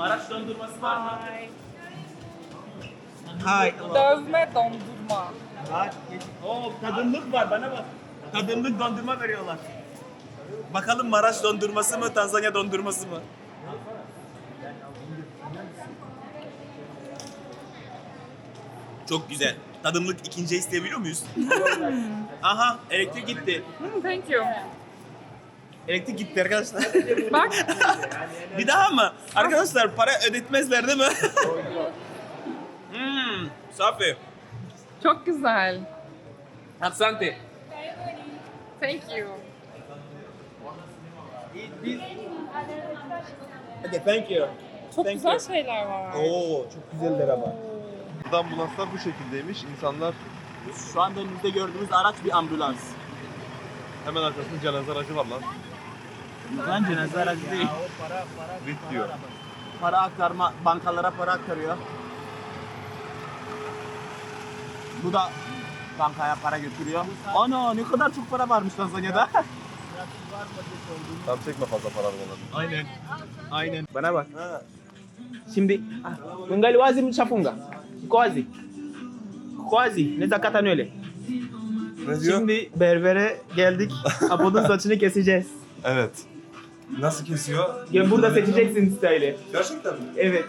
Maraş dondurması var mı? Ay. Hay. Dövme dondurma. Oo tadımlık var bana bak. Tadımlık dondurma veriyorlar. Bakalım Maraş dondurması mı, Tanzanya dondurması mı? Çok güzel. Tadımlık ikinci isteyebiliyor muyuz? Aha elektrik gitti. Thank you. Elektrik gitti arkadaşlar. Bak. Bir daha mı? Arkadaşlar para ödetmezler değil mi? hmm, safi. Çok güzel. Asante. Thank you. Okay, thank you. Çok Thank güzel you. şeyler var. Oo, çok güzeller ama. Ambulanslar bu şekildeymiş. İnsanlar Şu anda önümüzde gördüğünüz araç bir ambulans. hemen arkasında cenaze aracı var lan. Lan cenaze aracı değil. Rit diyor. Para aktarma, bankalara para aktarıyor. Bu da bankaya para götürüyor. Ana ne kadar çok para varmış Tanzanya'da. Tam çekme fazla para arabaları. Aynen. Aynen. Bana bak. Şimdi ah, ungali wazi mshafunga. Iko wazi. Iko wazi. Neza kata nywele. Ne diyor? Şimdi berbere geldik. Apo'nun saçını keseceğiz. Evet. Nasıl kesiyor? Gel burada seçeceksin style'i. Gerçekten mi? Evet.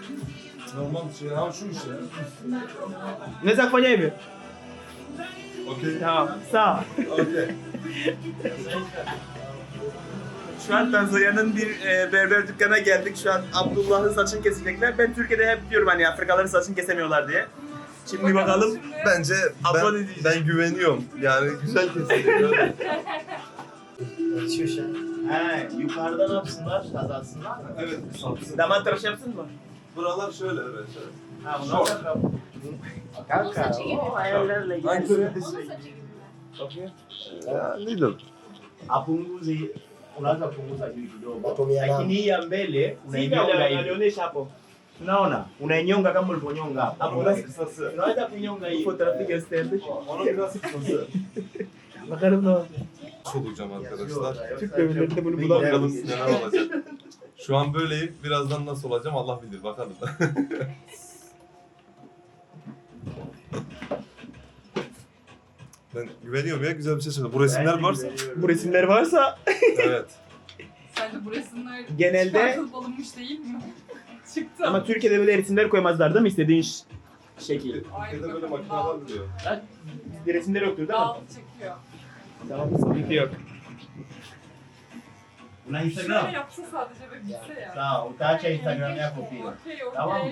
Normal bir şey. Ha şu işte. Unaweza kufanya hivyo? Okey. Tamam. Sawa. Okey. Şu an Tanzanya'nın bir e, berber dükkanına geldik. Şu an Abdullah'ın saçını kesecekler. Ben Türkiye'de hep diyorum hani Afrikalıların saçını kesemiyorlar diye. Şimdi bakalım. Bence Abone ben, ben güveniyorum. Yani güzel kesiliyor. He, yukarıda ne yapsınlar? Kazatsınlar mı? evet. Satsın. Damat tıraşı yapsın mı? Buralar şöyle evet şöyle. Ha, bunu Kanka, o ayarlarla ilgili. Okay. Ya Lidl. Apunguze, unaweza punguza juu kidogo. Natumia Lakini hii ya mbele unainyonga hivi. Alionyesha hapo. Unaona? Unainyonga kama ulivyonyonga hapo. Hapo basi kısası. Unaweza kunyonga hii. Fotoğrafı gösterdi. Onun kısası. Bakalım ne olacak. Olacağım arkadaşlar. Türk dövmelerinde bunu bulamıyoruz. neler olacak. Şu an böyleyim. Birazdan nasıl olacağım Allah bilir. Bakalım. ben güveniyorum ya güzel bir şey söyledi. Bu resimler varsa. Bu resimler varsa evet. Sence bu resimler Genelde- çıkartılıp alınmış değil mi? Çıktı. ama Türkiye'de böyle resimler koymazlar değil mi istediğin ş- şekil. Türkiye'de böyle makineler biliyor. Bizde resimler yoktur değil mi? Dağıt çekiyor. Tamam sıkıntı yok. Una Şöyle yapsa sadece ve bitse ya. Sawa, utaacha Instagram yako pia. Okey Tamam mı?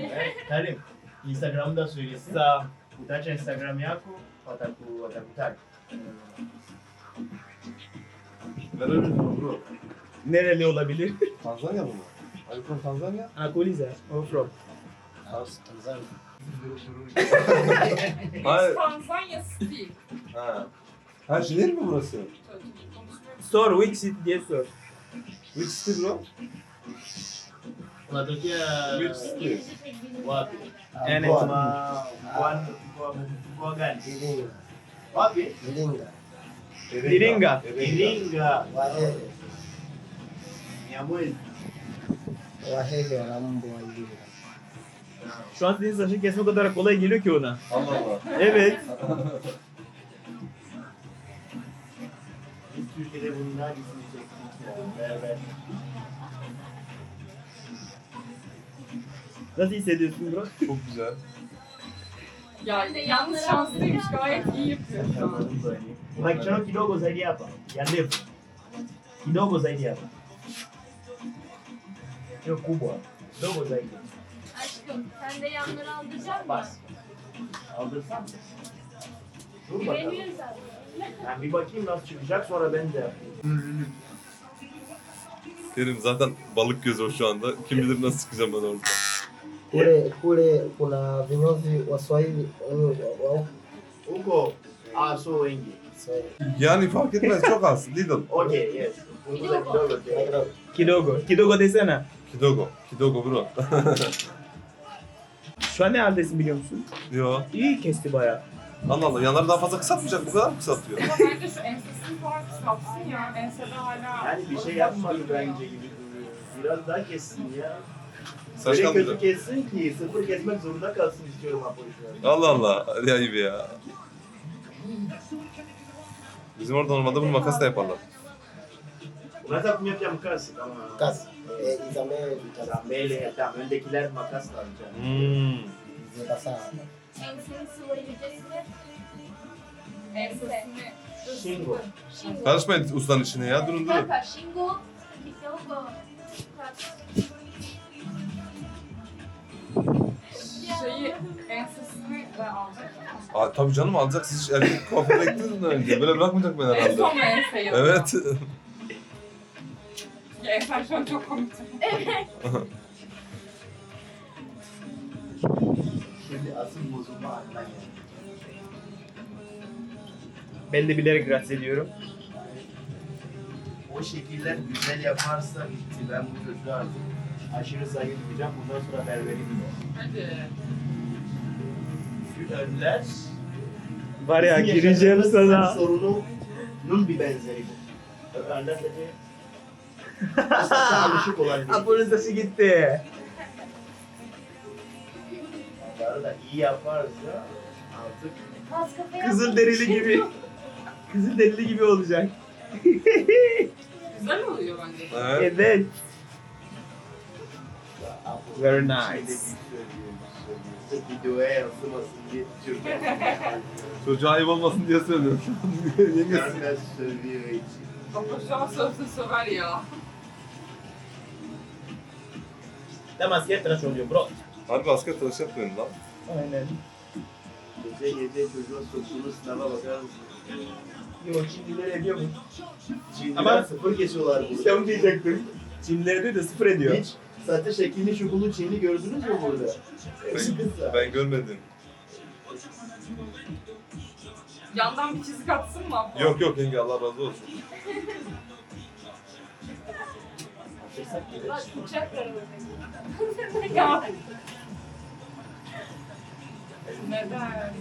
Karibu. Instagram da söylesin. Sağ. Utaacha Instagram yako wataku watakutaka. Nereli bro? Nereli olabilir? Tanzanya mı? Are you from Tanzania? Anakuuliza. Where from? Tanzania. Hayır. Tanzanya Steel. Ha. Ha şey değil mi burası? Sor which city diye sor. Which city bro? Unatokea Which city? wapi? Yani mkoa mkoa gani? Wapi? Iringa. Iringa. Wahehe Nyamwezi. Wahehe wana mbwa wa Iringa. Şu an senin saçını kesme kadar kolay geliyor ki ona. Allah Allah. Evet. Türkiye'de hangisini çektik? Berber. Nasıl hissediyorsun bro? Çok güzel. Ya yalnız şanslıymış gayet iyi yapıyor şu an. Kuna kichano kidogo zaidi hapa ya ndefu, kidogo zaidi hapa, sio kubwa, kidogo zaidi. Aşkım sen de yanları aldıracak mısın? Bas. Aldırsam mı? Dur bakalım. Güveniyoruz abi. Yani bir bakayım nasıl çıkacak sonra ben de yapayım. Kerim zaten balık gözü o şu anda. Kim bilir nasıl çıkacağım ben orada. Kule kule kuna vinyozi Waswahili wa- wa- Huko ah, so wengi. Yani fark etmez çok az. Lidl. Okay, yes. Kidogo. Kidogo. Kidogo desene. Kidogo. Kidogo bro. Şu an ne haldesin biliyor musun? Yo. İyi kesti bayağı. Allah Allah. Yanları daha fazla kısaltmayacak. Bu kadar mı kısaltıyor? Ama bence şu ensesini falan kısaltsın ya. Ensede hala... Yani bir şey yapmadı bence gibi duruyor. Biraz daha kessin ya. Saç Öyle kötü kalmayacak. kessin ki sıfır kesmek zorunda kalsın istiyorum Apo şu an. Allah Allah. Hadi ayıp ya. Bizim orada normalde bunu makasla yaparlar. Unaweza kutumia mkasi kama Kazi. Eh, izame vitaza. Zambele, tamam öndekiler makasla alacağım. Hmm. Zikasa. Enseni sıvayacağız ve Ensesini. Shingo. Shingo. Karışmayın ustanın içine ya. Durun durun. Shingo. Kidogo. Şeyi ensesini de alacak. Aa, tabii canım alacak. Siz erkek kuaföre gittiniz mi önce? Böyle bırakmayacak beni En herhalde. son mu enseyi? Evet. Ya ensen şu an çok komik. Şimdi asıl bozulma andan yani. Ben de bilerek rahatsız ediyorum. O şekiller güzel yaparsa bitti. Ben bu çocuğa artık aşırı saygı duyacağım. Bundan sonra berberi bile. Hadi. Şu önler Var ya bizim gireceğim yaşadığımız sana. sorununun bir benzeri bu. Önler dedi. Saça alışık olan bir. Apo'nun saçı gitti. Da iyi yaparsa artık kafaya Kızıl derili gibi. Kızıl derili gibi olacak. Güzel oluyor bence. evet. Evet. Very nice. bir yansımasın diye. Çocuğa ayıp olmasın diye söylüyorum. Yengesi. Görmez söylüyor için. Ama şu an sözlü söver ya. Tıraş oluyor bro. Harbi asker tıraş yapmıyorum lan. Aynen. Gece gece çocuğa soktuğunuz sınava bakar mısın? Yok Çinliler ediyor mu? Çinliler Ama- sıfır kesiyorlar burada. İşte onu diyecektim. Çinliler diyor da sıfır ediyor. Hiç saçı şeklini şukulu Çinli gördünüz mü burada? Kısa. Ben görmedim. Yandan bir çizik atsın mı abla? Yok yok yenge Allah razı olsun. Bak bıçak var orada. Ya. Neden?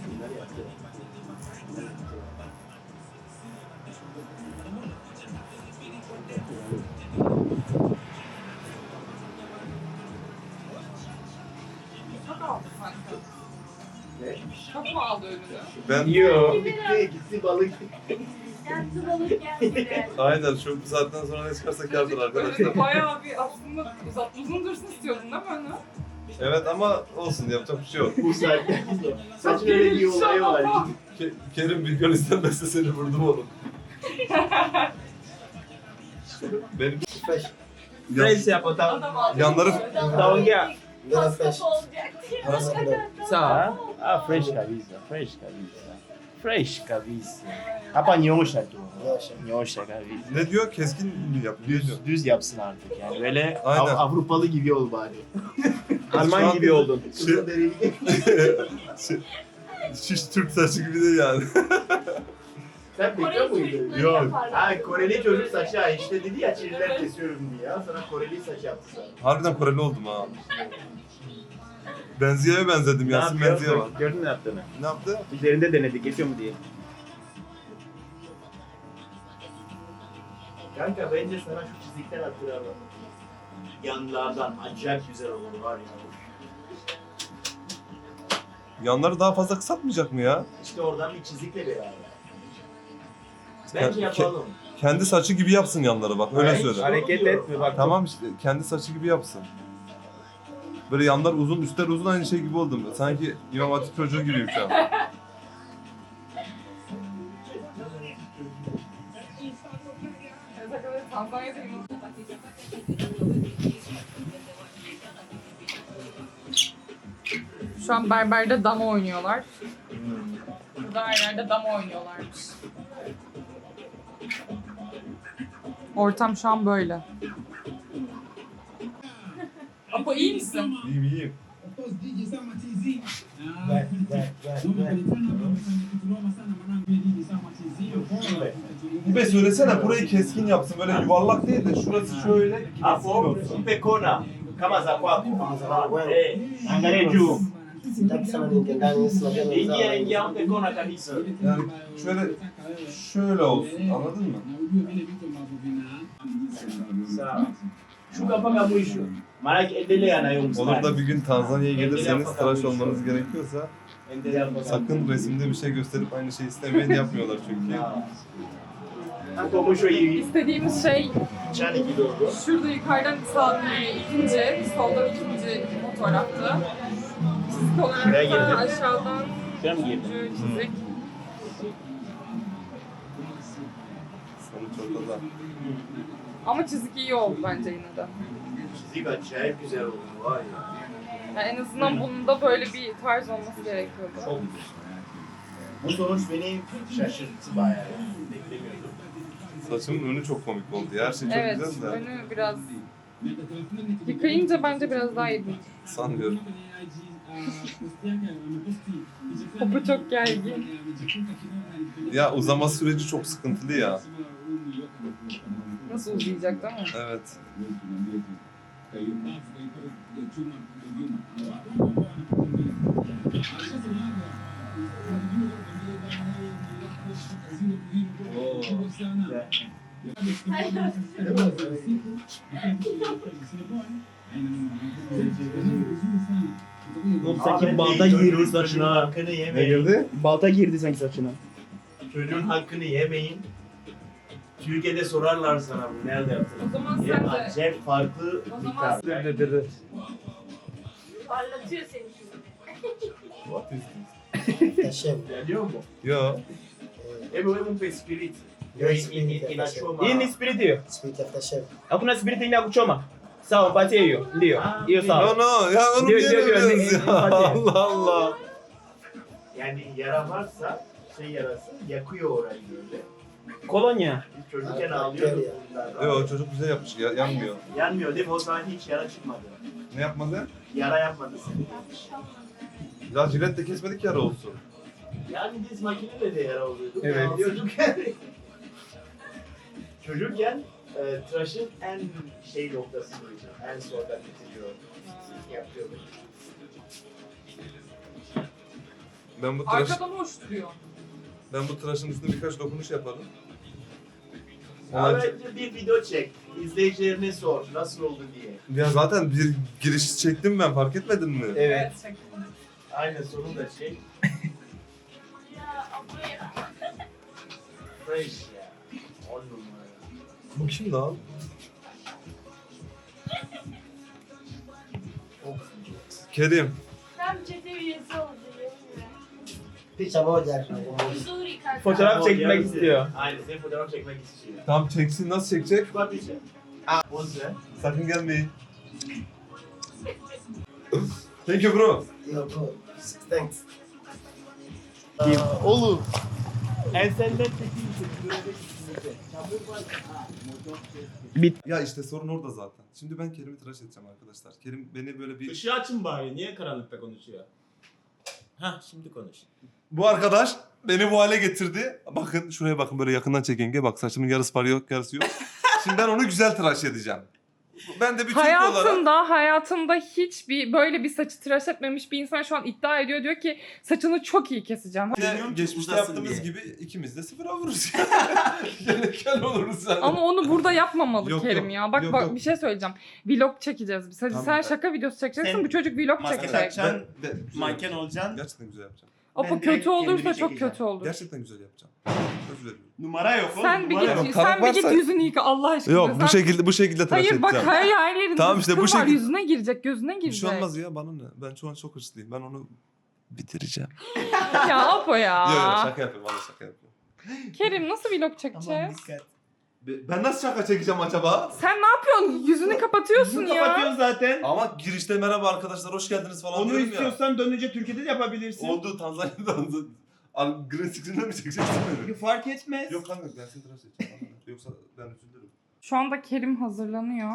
Çok aldı önünü? Ben Yok. Gitti gitti balık. Yansın balık geldi. aynen şu saatten sonra ne çıkarsa kârdır arkadaşlar. Bayağı bir aslında uzat, uzun dursun istiyordun değil mi onu? Evet ama olsun yapacak bir şey yok. Bu saatten sonra. Saçın öyle bir olayı var. Ke- Kerim bir gün istemezse seni vurdum oğlum. Benim Fresh. Fresh yap o aldı. yanları Tamam gel. Biraz fresh. Kaskap olacak. Fresh. Sawa. Ah, fresh kabisa, fresh kabisa. Fresh kabisa. Hapa nyosha tu. Nyosha. Nyosha kabisa. ne diyor? Keskin mi yap? Ne diyor? Düz, düz yapsın artık yani. Böyle Aynen. Av- Avrupalı gibi ol bari. Alman an- gibi oldun. Şey, şey, şiş Türk saçı gibi değil yani. Sen bekliyor Koreli muydun? çocukları Yok. yaparlar. Ha Koreli çocuk saçı ha işte dedi ya Çinliler kesiyorum diye ya. Sana Koreli saç yaptı sana. Harbiden Koreli oldum ha. Benziye'ye benzedim Ne Yasin yapıyor? Benziye var. Gördün mü ne yaptığını? Ne yaptı? Üzerinde denedi kesiyor mu diye. Kanka bence sana şu çizikten hatırlayalım. Yanlardan acayip güzel olur var ya. Yanları daha fazla kısaltmayacak mı ya? İşte oradan bir çizikle beraber. Ke- Bence yapalım. Kendi saçı gibi yapsın yanları bak öyle Hayır, söyle. Hareket etme bak. Tamam işte kendi saçı gibi yapsın. Böyle yanlar uzun, üstler uzun aynı şey gibi oldum. Sanki İmam Hatip çocuğu gibiyim şu an. Şu an berberde dama oynuyorlar. Burada her yerde dama oynuyorlarmış. Ortam şu an böyle. Apo iyi misin? İyiyim iyiyim. Ver, ver, ver, ver. Be söylesene burayı keskin yapsın. Böyle yuvarlak değil de şurası şöyle keskin Hapo olsun. mpe kona kama za kwako. Eh, angalia juu. Sitaki sana niingie ndani, sina vya Ingia wenzangu. ingia mpe kona kabisa. Yani şöyle şöyle olsun anladın mı? Sawa. Shuka mpaka mwisho. Mara endelea na Olur da bir gün Tanzanya'ya gelirseniz tıraş olmanız gerekiyorsa sakın resimde bir şey gösterip aynı şeyi istemeyin yapmıyorlar çünkü. İstediğimiz şey şurada yukarıdan sağ ikinci, soldan ikinci fotoğraftı. Çizik olarak da aşağıdan üçüncü çizik. Sonuç ortada. Ama çizik iyi oldu bence yine de. Çizik acayip güzel oldu var ya. Yani en azından bunda böyle bir tarz olması gerekiyordu. Çok güzel. Bu sonuç beni şaşırttı bayağı. Beklemiyordum. Saçımın önü çok komik oldu. ya. Her şey çok Evet, güzel de önü biraz yıkayınca bence biraz daha iyi. sanmıyorum. Topu çok gergin. Ya uzama süreci çok sıkıntılı ya. Nasıl uzayacak değil mi? Evet. Sanki balta girdi saçına. Hakkını yemeyin. Balta girdi sanki saçına. Çocuğun hakkını yemeyin. Türkiye'de sorarlar sana bunu nerede yaptın? O zaman sen de acayip farklı O bir zaman tarz. Dur dur dur. Parlatıyor seni şimdi. Tashem. Geliyor mu? Yo. Hebu mpe spirit. Yo, In- spirit in- ya Inachoma. Hii ni spirit hiyo. Spirit ya Tashem. Hakuna spirit ingine ya kuchoma. Sawa, mpatie hiyo. Ndio. Hiyo No sawa. no ya onu Diyor, diyor, diyor, ne- ya? Allah Allah. Yani yara varsa şey yarası yakıyor orayı böyle. Kolonya. Biz çocukken ağlıyorduk bunlardan. Yo çocuk güzel yapmış ya, yanmıyor. Yanmıyor değil mi? O zaman hiç yara çıkmadı. Ne yapmadı? Yara yapmadı seni. Ya jiletle kesmedik yara olsun. Yani biz makineyle de yara oluyorduk. Evet. Ağlıyorduk. Çocukken e, tıraşın en şey noktası buydu. En sonda bitiriyor. Yapıyorduk. Ben bu tıraş, arkada boş duruyor. Ben bu tıraşın üstüne birkaç dokunuş yaparım. Ama bence bir video çek. İzleyicilerine sor nasıl oldu diye. Ya zaten bir giriş çektim ben fark etmedin mi? Evet. çektim. Aynen sonu da ablaya. Fresh ya. On numara. Bu kim lan? Kerim. Tam çete üyesi oldu yemin Picha moja. Uzuri kanka. Fotoğraf çekmek istiyor. Aynen sen fotoğraf çekmek istiyor. Tam çeksin nasıl çekecek? Bak bir şey. Poz ver. Sakın gelmeyin. Thank you bro. Yo bro. Thanks. Oğlum. Ensenden çekeyim ses. Ya işte sorun orada zaten. Şimdi ben Kerim'i tıraş edeceğim arkadaşlar. Kerim beni böyle bir... Işığı açın bari. Niye karanlıkta konuşuyor? Hah şimdi konuş. Bu arkadaş beni bu hale getirdi. Bakın şuraya bakın böyle yakından çekin. Bak saçımın yarısı var yok yarısı yok. Şimdi ben onu güzel tıraş edeceğim. Ben de bir Türk olarak... Hayatında, hayatında hiç bir böyle bir saçı tıraş etmemiş bir insan şu an iddia ediyor. Diyor ki saçını çok iyi keseceğim. Yine geçmişte yaptığımız diye. gibi ikimiz de sıfıra vururuz. Gene kel oluruz yani. Ama onu burada yapmamalı Yok, Kerim yok. ya. Bak Yok, bak yok. bir şey söyleyeceğim. Vlog çekeceğiz biz. Hadi Tamam. sen şaka videosu çekeceksin. Sen bu çocuk vlog maske çekecek. güzel Manken olacaksın. Gerçekten güzel yapacağım. Ben direkt kötü olursa çok kötü olur. Gerçekten güzel yapacağım. Söz veriyorum. Numara yok oğlum. Sen bir numara git, yok. Sen bir git varsa- yüzünü yıka Allah aşkına. Yok bu Sen- şekilde bu şekilde tıraş Hayır bak edeceğim. her her yerinde Tamam işte bu var. Yüzüne girecek, gözüne Bir girecek. şey olmaz ya bana ne? Ben şu an çok hırslıyım. Ben onu bitireceğim. ya Apo ya. Yok yok şaka yapıyorum. Valla şaka yapıyorum. Kerim nasıl vlog çekeceğiz? Tamam dikkat. Ben nasıl şaka çekeceğim acaba? Sen ne yapıyorsun? Yüzünü kapatıyorsun Yüzünü ya. kapatıyorsun zaten. Ama girişte merhaba arkadaşlar hoş geldiniz falan Onu diyorum istiyorsan dönünce Türkiye'de de yapabilirsin. ya. Oldu Tanzanya'dan. Al, green screen'de mi çekeceksin beni? Fark etmez. Yok kanka ben seni tıraş edeceğim. Bana ne? Yoksa ben üzülürüm. Şu anda Kerim hazırlanıyor.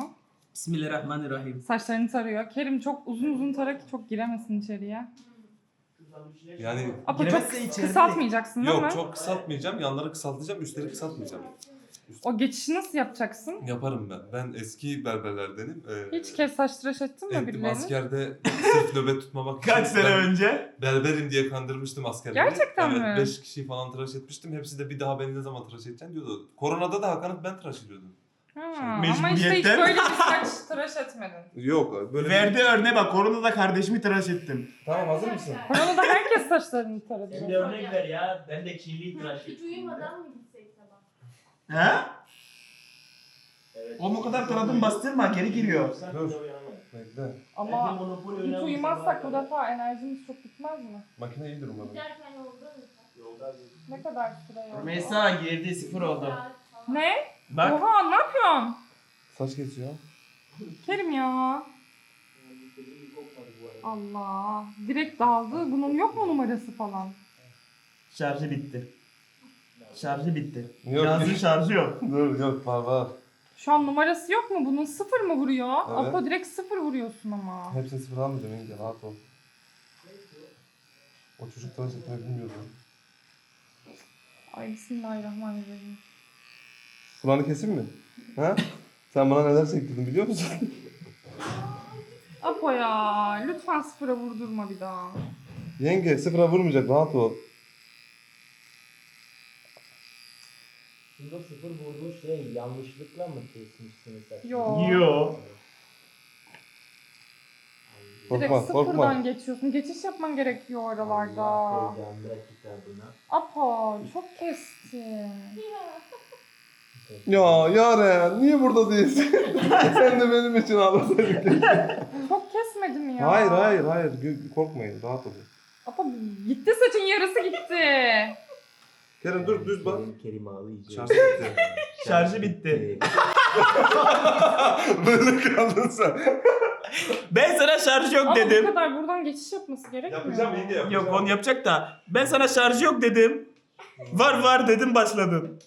Bismillahirrahmanirrahim. Saçlarını tarıyor. Kerim çok uzun uzun tara ki çok giremesin içeriye. Yani Apo çok Giremezse içeride- kısaltmayacaksın değil mi? yok çok kısaltmayacağım. Yanları kısaltacağım. Üstleri kısaltmayacağım. O geçişi nasıl yapacaksın? Yaparım ben. Ben eski berberlerdenim. Ee, Hiç kez saç tıraş ettin mi Ettim birilerini? askerde sırf nöbet tutmamak için. Kaç sene ben önce? Berberim diye kandırmıştım askerleri. Gerçekten evet, mi? 5 kişiyi falan tıraş etmiştim. Hepsi de bir daha beni ne zaman tıraş edeceksin diyordu. Koronada da Hakan'ı ben tıraş ediyordum. Ha, ama Mecburiyetten. işte hiç böyle bir saç tıraş etmedin. Yok böyle Verdi örneğe bak. Koronada kardeşimi tıraş ettim. Tamam hazır mısın? Koronada herkes saçlarını Sen taradı. de örnek ver ya. Ben de kirliyi tıraş Hiç ettim. uyumadan mı? He? Evet. Oğlum o kadar taradım bastırma geri giriyor. Dur. Bekle. Ama hiç uyumazsak bu defa enerjimiz çok bitmez mi? Makine iyidir umarım. Giderken yolda mı? Yolda Ne kadar süre yolda? Rümeysa girdi sıfır oldu. Ne? Bak. Oha ne yapıyorsun? Saç kesiyor. Kerim ya. Allah. Direkt daldı. Bunun yok mu numarası falan? Şarjı bitti. Şarjı bitti. Yok. Cihazın şarjı yok. Dur yok var var. Şu an numarası yok mu? Bunun sıfır mı vuruyor? Evet. Apo direkt sıfır vuruyorsun ama. Hepsini sıfır almayacağım yenge rahat ol. O çocuk tıraş etmeyi bilmiyordu. Ay bismillahirrahmanirrahim. Kulağını keseyim mi? Ha? Sen bana neler çektirdin biliyor musun? Apo ya lütfen sıfıra vurdurma bir daha. Yenge sıfıra vurmayacak rahat ol. Şimdi o sıfır vurduğu şey yanlışlıkla mı kesmişsiniz saçını? Yo. Yo. Direkt Korkma sıfırdan korkma. geçiyorsun. Geçiş yapman gerekiyor oralarda. Allah peygamber kitabına. Apo çok kestin. Ya Yaren niye burada değilsin? Sen de benim için ağlasaydın. Çok kesmedim ya. hayır hayır hayır korkmayın rahat olun. Apo gitti saçın yarısı gitti. Kerem dur düz bak. Kerim ağlayacak. Şarjı bitti. Şarjı bitti. Böyle kaldın sen. Ben sana şarjı yok Ama bu dedim. kadar buradan geçiş yapması gerekmiyor. Yapacağım yenge yapacağım. Yok onu yapacak da. Ben sana şarjı yok dedim. Var var dedim başladın.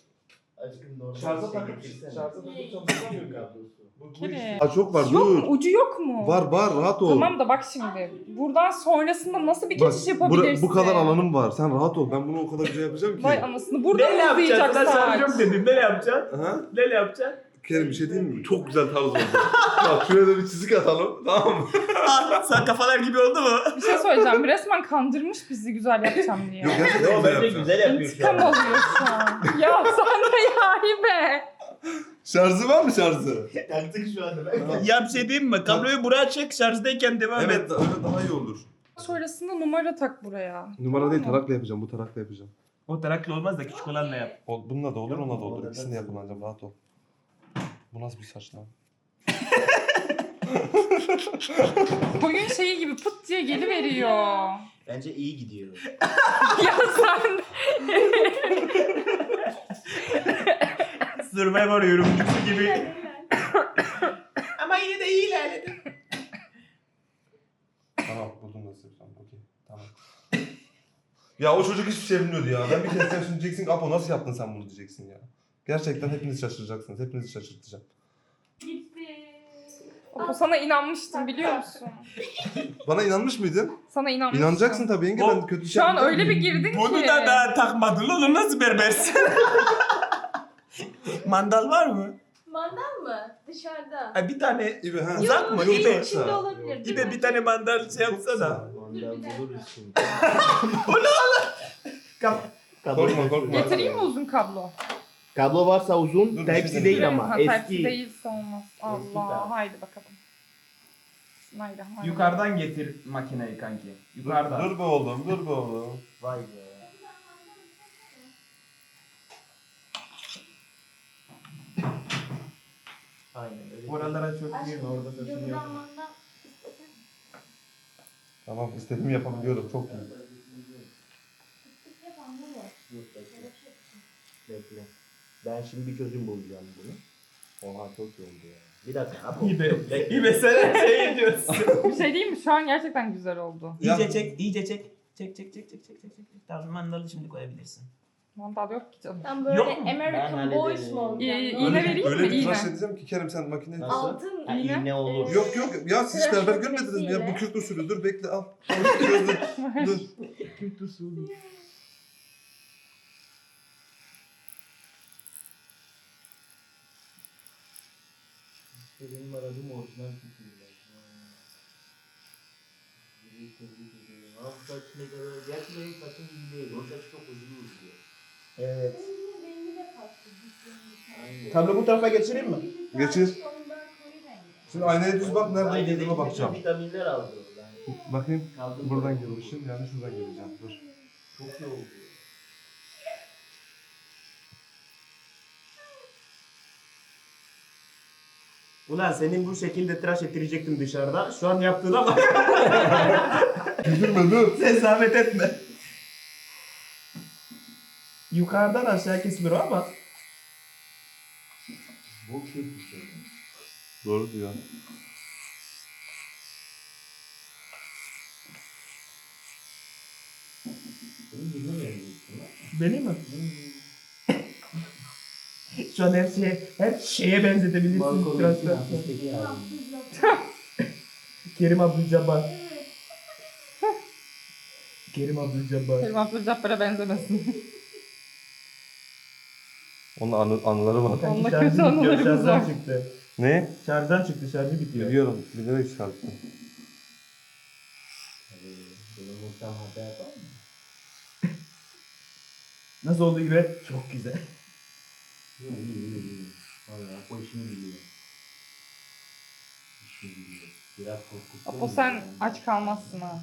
Aşkım normal Şarja şey takıp şarja takıp çalışamıyor kablosu. Bu, bu Kere. iş- Ha çok var Yok dur. Ucu yok mu? Var var rahat ol. Tamam da bak şimdi. Buradan sonrasında nasıl bir Bak, geçiş bura- yapabilirsin? bu kadar alanım var. Sen rahat ol. Ben bunu o kadar güzel yapacağım ki. Vay anasını. Burada Neyle mı yapacaksın? uzayacak Sana yok dedim. Neyle yapacaksın? Aha. Neyle yapacaksın? Kerim bir şey diyeyim mi? Çok güzel tarz oldu. Bak şuraya da bir çizik atalım. Tamam mı? Ah, Sen kafalar gibi oldu mu? Bir şey söyleyeceğim. Resmen kandırmış bizi güzel yapacağım diye. Yok gerçekten Yo güzel bence yapacağım. güzel yapıyor şu İntikam an. oluyor şu an. Ya sen de yahi be. Şarjı var mı şarjı? Taktık şu anda ben. Ya bir şey diyeyim mi? Kabloyu buraya çek şarjdayken devam evet et. öyle daha iyi olur. Sonrasında numara tak buraya. Numara değil tarakla yapacağım. Bu tarakla yapacağım. O taraklı olmaz da küçük olanla yap. O, bununla da olur, onunla da olur. İkisini de yapılacağım. Rahat ol. Bu nasıl bir saç lan? Koyun şeyi gibi pıt diye geliveriyor. Bence iyi gidiyor. ya sen Survivor yorumcusu gibi. Ama yine de iyi ilerledin. Tamam buldum nasıl yapacağım. Okey. Tamam. ya o çocuk hiçbir şey bilmiyordu ya. Ben bir kez sen şimdi diyeceksin ki Apo nasıl yaptın sen bunu diyeceksin ya. Gerçekten hepiniz şaşıracaksınız. Hepinizi şaşırtacağım. Gitti. Apo sana inanmıştım biliyor musun? Bana inanmış mıydın? Sana inanmıştım. İnanacaksın tabii yenge. O- Ben kötü bir şey Şu an yapmayacağım. öyle bir girdin ki. Bunu da daha takmadın oğlum nasıl berbersin? Mandal var mı? Mandal mı? Dışarıda. Ha, bir tane İbe ha. Uzak mı? Yok, İbe. İçinde olabilir değil İbe mi? bir tane mandal şey yapsana. Ondan buluruz şimdi. Korkma korkma. Getireyim mi uzun kablo? Kablo varsa uzun, Dur, bir Type-C değil deneyeceğim. ama Ha, Type-C eski. değilse olmaz. Allah. Haydi bakalım. Bismillahirrahmanirrahim. Yukarıdan getir makineyi kanki. Dur, Yukarıdan. dur be oğlum, dur be oğlum. Vay be. Aynen öyle. Oralara çok girme orada yok. mandal. Tamam istediğimi yapabiliyorum. Çok iyi. Dur bekle. Bekle. Ben şimdi bir çözüm bulacağım bunu. Oha çok iyi oldu ya. Bir dakika. Apo. İbe. Bekle. İbe sen şey ediyorsun. Bir şey diyeyim mi? Şu an gerçekten güzel oldu. iyice çek, iyice çek. Çek çek çek çek çek çek. çek. Tamam mandalı şimdi koyabilirsin. Mandal yok ki canım. Tam böyle Yok mu? Ben American hallederim. Boys mu olacak? İyi- iğne vereyim öyle mi? bir İğne. tıraş edeceğim ki Kerem sen makine... Nasıl? Altın Ha, iğne. iğne olur. Yok yok ya siz Tıraş berber görmediniz mi ya? Bu makinesiyle. Kürt usulü. Dur bekle al. Al, Çözdüm. Dur. Kötü usulü. İşte benim aradığım orijinal fikirler. Bu saç ne kadar... Gerçi benim saçım iyi değil. O saç çok uzun uzuyor. Evet. Tablo bu tarafa geçireyim mi? Geçir. Şimdi aynaya düz bak nereden girdiğime bakacağım. Vitaminler aldı oradan. Bakayım. Kaldım Buradan burada. girmişim. Yani şuradan gireceğim. Dur. Çok iyi oldu. Ulan senin bu şekilde tıraş ettirecektim dışarıda. Şu an yaptığına bak. Güldürme dur. Sen zahmet etme. Yukarıdan aşağı kesmiyor ama. Bu kötü şey. Doğru diyor. Bunu lan. Beni mi? Şu an her şeye, her şeye benzetebilirsin. İçine edersen. hapisteki halim. Kerim Abdülcabbar. Kerim Abdülcabbar. Kerim Abdülcabbar'a benzemesin. Onun anı, anıları var. Kanki şarjı kötü bitiyor, anılarımız şarjdan var. çıktı. Ne? Şarjdan çıktı, şarjı bitiyor. Biliyorum. Bilerek çıkarttım. Mı? Nasıl oldu gibi? Çok güzel. Yok iyi iyi iyi. Valla o işini biliyor. İşini biliyor. Biraz korkuttu. Apo sen aç kalmazsın ha.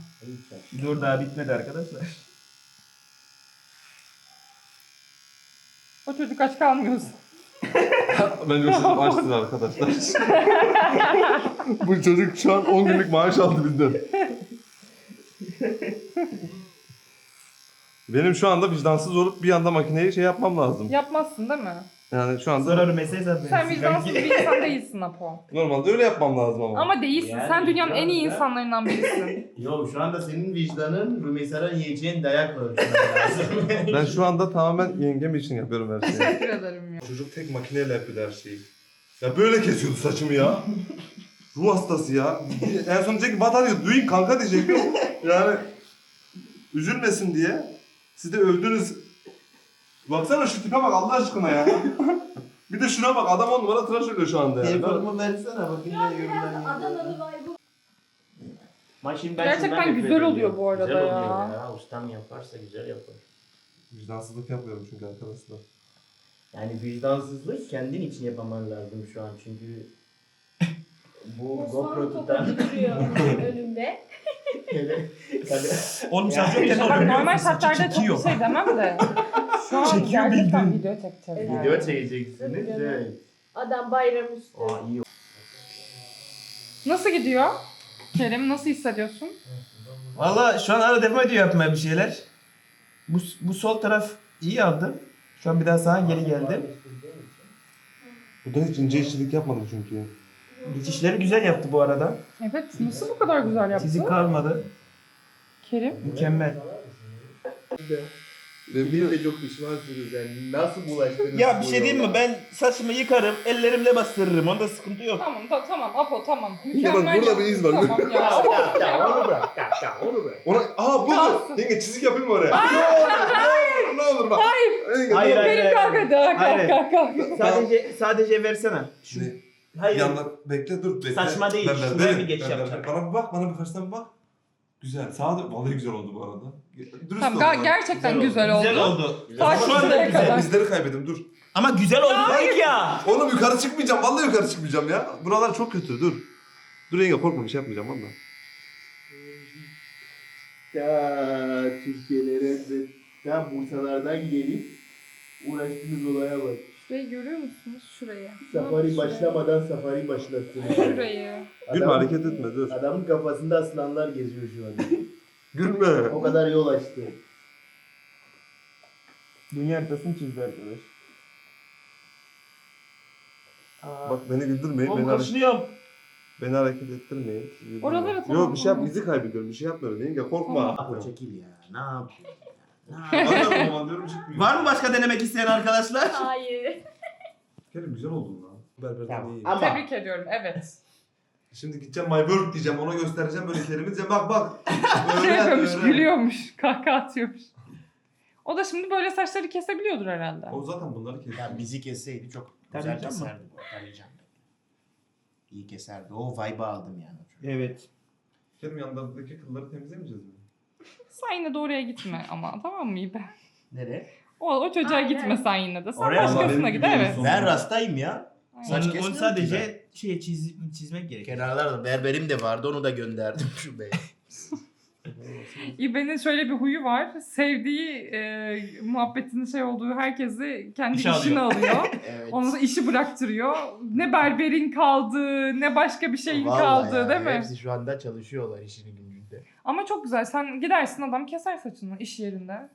Dur daha bitmedi arkadaşlar. O çocuk aç kalmıyorsun. Bence o çocuk açtır arkadaşlar. Bu çocuk şu an 10 günlük maaş aldı bizden. Benim şu anda vicdansız olup bir anda makineyi şey yapmam lazım. Yapmazsın değil mi? Yani şu anda Zararı mesaj atmayın. Sen vicdansız bir insan değilsin Apo. normalde öyle yapmam lazım ama. Ama değilsin. Yani Sen dünyanın en iyi insanlarından birisin. Yok şu anda senin vicdanın Rümeysa'dan yiyeceğin dayak ölçmen lazım. Ben şu anda tamamen yengem için yapıyorum her şeyi. Teşekkür ederim ya. Çocuk tek makineyle yapıyor her şeyi. Ya böyle kesiyordu saçımı ya. Ruh hastası ya. En son diyecek ki batarya duyayım kanka diyecek. Yani üzülmesin diye. Siz de övdünüz. Baksana şu tipe bak Allah aşkına ya. bir de şuna bak adam on numara tıraş oluyor şu anda ya. Telefonumu versene bakayım ne yorumdan Adanalı vibe'ı Ama şimdi ben Gerçekten şundan nefret güzel oluyor bu arada güzel ya. oluyor ya. Ustam yaparsa güzel yapar. Vicdansızlık yapmıyorum çünkü arkadaşlar. Yani vicdansızlık kendin için yapaman lazım şu an çünkü bu GoPro Osman tutan topu duruyor önümde. Oğlum şarj yokken oluyor. normal şartlarda çok bir şey demem de. An Çekiyor gerçekten bildiğin. video çekeceğiz yani. video çekeceksiniz. Tabii Evet. Adam bayramüstü. Aa iyi Nasıl gidiyor? Kerim nasıl hissediyorsun? Valla şu an arada devam ediyor yapmaya bir şeyler. Bu, bu sol taraf iyi aldı. Şu an bir daha sağa geri geldi. Bu da hiç ince işçilik yapmadım çünkü. Geçişleri güzel yaptı bu arada. Evet nasıl bu kadar güzel yaptı? Çizik kalmadı. Kerim. Mükemmel. Benim de çok pişmansınız yani. Nasıl bulaştınız? Ya bir şey diyeyim mi? Ben saçımı yıkarım, ellerimle bastırırım. Onda sıkıntı yok. Tamam ta- tamam Apo tamam. Ya bak, Mükemmel burada bir iz var. Tamam ya. Ya, ya onu bırak. Ya, ya onu bırak. Ona, aa bu Kalsın. Yenge çizik yapayım mı oraya? Ne olur, ne olur bak. Hayır. Yenge, Hayır, hayır. Kerim kalk hadi. Kalk Hayır. kalk kalk. Sadece sadece versene. Şu, Ne? hayır. Yanlar bekle dur bekle. Saçma değil, şuraya bir geçiş yapacağım. Bana bir bak bana bir karşıdan bir bak. Güzel. Sağa dön. Vallahi güzel oldu bu arada. Dürüst Tamam ga- gerçekten güzel oldu. Güzel oldu. Ta Şu an şuraya güzel. kadar. Bizleri kaybettim dur. Ama güzel oldu dedik ya. Oğlum yukarı çıkmayacağım. Vallahi yukarı çıkmayacağım ya. Buralar çok kötü dur. Dur yenge korkma bir şey yapmayacağım valla. Ya Türkiye'lere ve ya Bursa'lardan gelip uğraştığınız olaya bak. Şurayı görüyor musunuz? Şurayı. Safari başlamadan safari başlattınız. Şurayı. Gülme Adam- hareket etme dur. Adamın kafasında aslanlar geziyor şu an. Gülme. O kadar yol açtı. Dünya haritasını çizdi arkadaş. Bak beni güldürmeyin. Oğlum Beni, hareket, kaşınıyorum. beni hareket ettirmeyin. Güldürmeyin. Oralara tamam, Yok bir şey yap. tamam. izi kaybediyorum. Bir şey yapmıyorum. Yenge korkma. Apo çekil ya. Ne yapıyorsun diyorum çıkmıyor. Var mı başka denemek isteyen arkadaşlar? Hayır. Kerim güzel oldun lan. Berberden Tamam. iyi. Ama Tebrik ediyorum evet. Şimdi gideceğim my work diyeceğim. Ona göstereceğim böyle Kerim'i diyeceğim. Bak bak. Şey yapıyormuş, öğren. gülüyormuş, kahkaha atıyormuş. O da şimdi böyle saçları kesebiliyordur herhalde. O zaten bunları kesiyor. Ya bizi kesseydi çok güzel Tarayacağım mı? keserdi bu. İyi keserdi. O vibe'ı aldım yani. evet. Kerim yanlarındaki kılları temizlemeyeceğiz mi? Sen yine de oraya gitme ama tamam mı İbe? Nere? O, o çocuğa Aynen. gitmesen yine de. Sen Oraya başkasına benim git evet. Ben rastayım ya. Aynen. Saç Onu, kesmiyorum onu ki sadece şey çiz, çizmek gerekiyor. Kenarlarda berberim de vardı onu da gönderdim şu beye. İbe'nin şöyle bir huyu var. Sevdiği e, muhabbetinin şey olduğu herkesi kendi İşe işine alıyor. Evet. Sonra işi bıraktırıyor. Ne berberin kaldı, ne başka bir şeyin Vallahi kaldı ya, değil mi? Hepsi şu anda çalışıyorlar işini. Ama çok güzel. Sen gidersin adam keser saçını iş yerinde.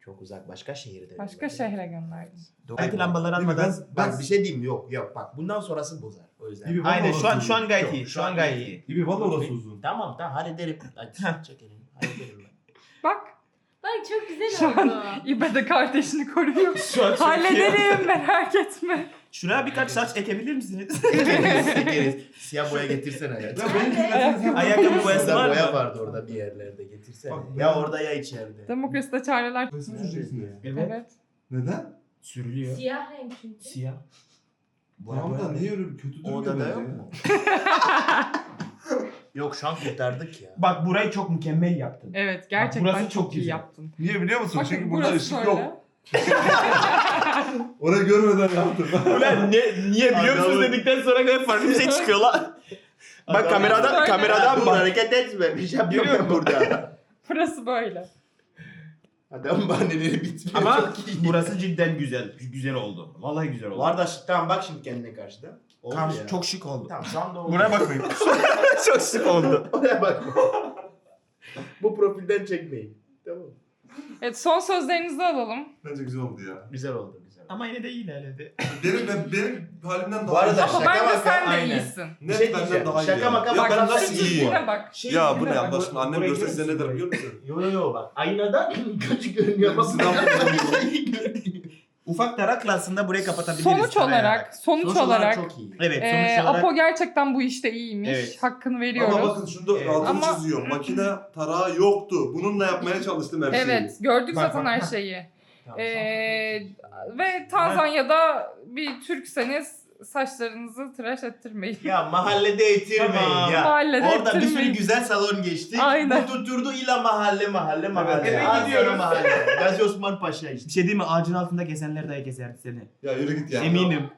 Çok uzak başka şehirde. Başka şehre gönderdin. Belki mi? almadan. Ben, ben, Bak bir şey diyeyim mi? yok yok bak bundan sonrası bozar. O yüzden. Gibi Aynen şu an şu an gayet iyi. Şu an gayet iyi. gibi valla orası uzun. Tamam tamam hallederim. Hadi çekelim. Hallederim ben. Bak Bak çok güzel Şu an- oldu. İbe de kardeşini koruyor. Şu an çok iyi. Hallederim merak etme. Şuraya birkaç saç ekebilir misiniz? Ekeriz, ekeriz. Siyah boya getirsene ya. Ya sen... Ayakkabı boyası var boya mı? vardı orada bir yerlerde getirsene. Bak, ya orada ya içeride. Demokraside çareler. Resim süreceksin. Evet. Neden? Sürülüyor. Siyah renk çünkü. Siyah. Tamam da niye öyle bir kötü O durmuyor da bence yok ya? mu? Yok şu an kurtardık ya. Bak burayı çok mükemmel yaptın. Evet gerçekten burası çok, çok iyi güzel. yaptın. Niye biliyor musun? Bakın Çünkü burada ışık şöyle. yok. Orayı görmeden yaptım. Ulan ne, niye biliyor musunuz dedikten sonra hep farklı bir şey çıkıyor lan. Bak Adam- kameradan Böyle. kameradan Dur bak. hareket etme. Bir şey yapıyorum Görüyor ben musun? burada. Burası böyle. Adam bahaneleri bitmiyor. Ama Çok iyi. burası cidden güzel. Güzel oldu. Vallahi güzel oldu. Var da şık. Tamam bak şimdi kendine karşıda. Oldu Tamam, ya. çok şık oldu. Tamam şu anda oldu. Buraya bakmayın. çok şık oldu. Oraya bak. Bu profilden çekmeyin. Tamam. Evet son sözlerinizi alalım. Bence güzel oldu ya. Güzel oldu güzel. Ama yine de iyi ilerledi. Benim, ben, benim halimden Bu daha arada iyi. Ama Şaka bence maka, sen de aynen. iyisin. Net şey benden diyeceğim. daha iyi Şaka ya. maka Ya bak, ben bak, nasıl şu iyiyim? Çizgine bak. Şey, Ya bu ne Allah bak. aşkına annem görse size ne der biliyor musun? Yo yo yo bak. Aynadan kötü görünüyor. Bak yapıyorsunuz? iyi görünüyor. Ufak tarak aslında burayı kapatabiliriz. Sonuç olarak, sonuç, Sonuç olarak çok iyi. Evet sonuç e, olarak. Apo gerçekten bu işte iyiymiş. Evet. Hakkını veriyoruz. Ama bakın şunu da Evet. altını Ama- çiziyor. Makine tarağı yoktu. Bununla yapmaya çalıştım her şeyi. Evet, gördük Bak, zaten bak. her şeyi. Ee, ve Tanzanya'da bir Türkseniz saçlarınızı tıraş ettirmeyin. Ya mahallede eğitirmeyin Tamam. ya. Mahallede Orada bir sürü ettirmeyin. güzel salon geçti. Aynen. Bu tutturdu illa mahalle mahalle mahalle. eve Az gidiyoruz. sonra mahalle. Gazi Osman Paşa işte. Bir şey değil mi? Ağacın altında kesenler dahi keserdi seni. Ya yürü git ya. Eminim.